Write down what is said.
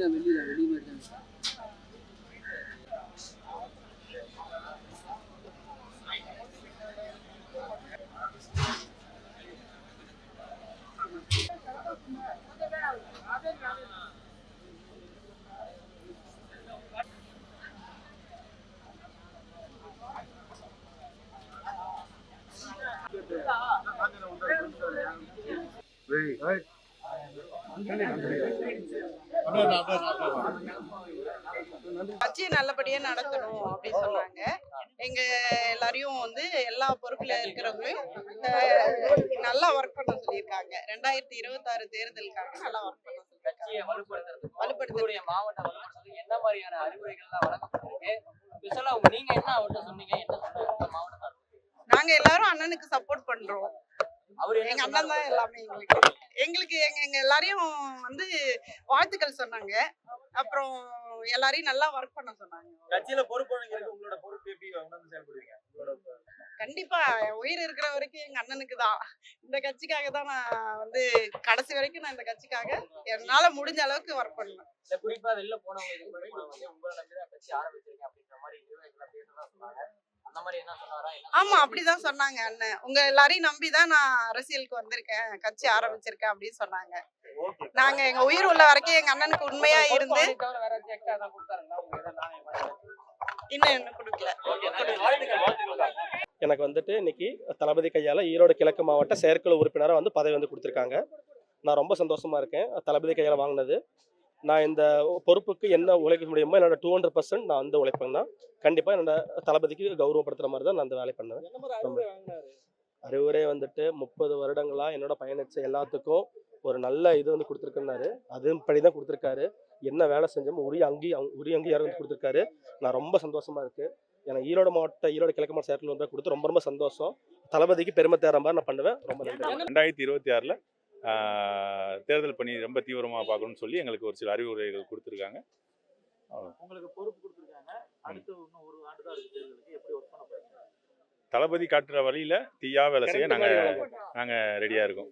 தான் வெள்ளி தான் வெள்ளி மாதிரி தான் கட்சியை நல்லபடியா நடத்தணும் அப்படின்னு சொன்னாங்க. எங்க எல்லாரையும் வந்து எல்லா பொறுப்புல இருக்கிறவங்களையும் நல்லா ஒர்க் பண்ண சொல்லியிருக்காங்க. ரெண்டாயிரத்தி இருபத்தாறு தேர்தலுக்காக நல்லா ஒர்க் பண்ண கட்சியை சொல்லியிருக்காங்க வலுப்படுத்துறதுக்கு. வலுப்படுத்துறது. உங்களுடைய மாவட்டம் வலுப்படுத்துறதுக்கு என்ன மாதிரியான அறிவுரைகள்லாம் வழங்கப்பட்டிருக்கு? ஸ்பெஷலா நீங்க என்ன அவர்கிட்ட சொன்னீங்க? என்ன சொன்னாங்க? இந்த மாவட்டம் நாங்க எல்லாரும் அண்ணனுக்கு சப்போர்ட் பண்றோம். அவர் எங்க அண்ணன் தான்? எல்லாமே எங்களுக்கு எங்களுக்கு எங்க எங்க எல்லாரையும் வந்து வாழ்த்துக்கள் சொன்னாங்க. அப்புறம் எல்லாரையும் நல்லா ஒர்க் பண்ண சொன்னாங்க. கட்சியில பொறுப்பாளர்களுக்கு உங்களோட பொறுப்பு எப்படி? உணர்ந்து செயல்படுவீங்க? கண்டிப்பா உயிர் இருக்கிற வரைக்கும் எங்க அண்ணனுக்கு தான். இந்த கட்சிக்காக தான் நான் வந்து கடைசி வரைக்கும் நான் இந்த கட்சிக்காக என்னால முடிஞ்ச அளவுக்கு ஒர்க் பண்ணுவேன் இல்ல குறிப்பா வெளில போனவங்க உங்களை நம்பி தான் கட்சி ஆரம்பிச்சிருக்கேன் அப்படின்ற மாதிரி நிர்வாகிகள் சொன்னாங்க. அந்த மாதிரி என்ன சொன்னாரா? என்ன ஆமா அப்படிதான் சொன்னாங்க அண்ணன் உங்க எல்லாரையும் நம்பி தான் நான் அரசியலுக்கு வந்திருக்கேன். கட்சி ஆரம்பிச்சிருக்கேன் அப்படின்னு சொன்னாங்க. நாங்க எங்க உயிர் உள்ள வரைக்கும் எங்க அண்ணனுக்கு உண்மையா இருந்து? இன்னும் என்ன கொடுக்கல. எனக்கு வந்துட்டு இன்னைக்கு தளபதி கையால் ஈரோடு கிழக்கு மாவட்ட செயற்குழு உறுப்பினராக வந்து பதவி வந்து கொடுத்துருக்காங்க. நான் ரொம்ப சந்தோஷமா இருக்கேன். தளபதி கையால் வாங்கினது. நான் இந்த பொறுப்புக்கு என்ன உழைக்க முடியுமோ என்னோட டூ ஹண்ட்ரட் பர்சன்ட் நான் வந்து உழைப்பேன்னா கண்டிப்பாக என்னோட தளபதிக்கு கௌரவப்படுத்துகிற மாதிரி தான் நான் அந்த வேலை பண்ணுவேன். அறிவுரை வந்துட்டு முப்பது வருடங்களாக என்னோட பயணிச்ச எல்லாத்துக்கும் ஒரு நல்ல இது வந்து கொடுத்துருக்குன்னாரு. அதுபடி தான் கொடுத்துருக்காரு. என்ன வேலை செஞ்சோமோ உரிய அங்கி உரிய அங்கீகாரம் வந்து கொடுத்துருக்காரு. நான் ரொம்ப சந்தோஷமா இருக்கு. எனக்கு ஈரோடு மாவட்ட ஈரோடு கிழக்கு மாவட்ட வந்து கொடுத்து ரொம்ப ரொம்ப சந்தோஷம். தளபதிக்கு பெருமை தேர மாதிரி நான் பண்ணுவேன். ரொம்ப நன்றி. ரெண்டாயிரத்தி இருபத்தி ஆறில் தேர்தல் பணி ரொம்ப தீவிரமாக பார்க்கணும்னு சொல்லி எங்களுக்கு ஒரு சில அறிவுரைகள் கொடுத்துருக்காங்க. உங்களுக்கு பொறுப்பு கொடுத்துருக்காங்க. தளபதி காட்டுற வழியில் தீயா வேலை செய்ய நாங்கள் நாங்கள் ரெடியாக இருக்கோம்.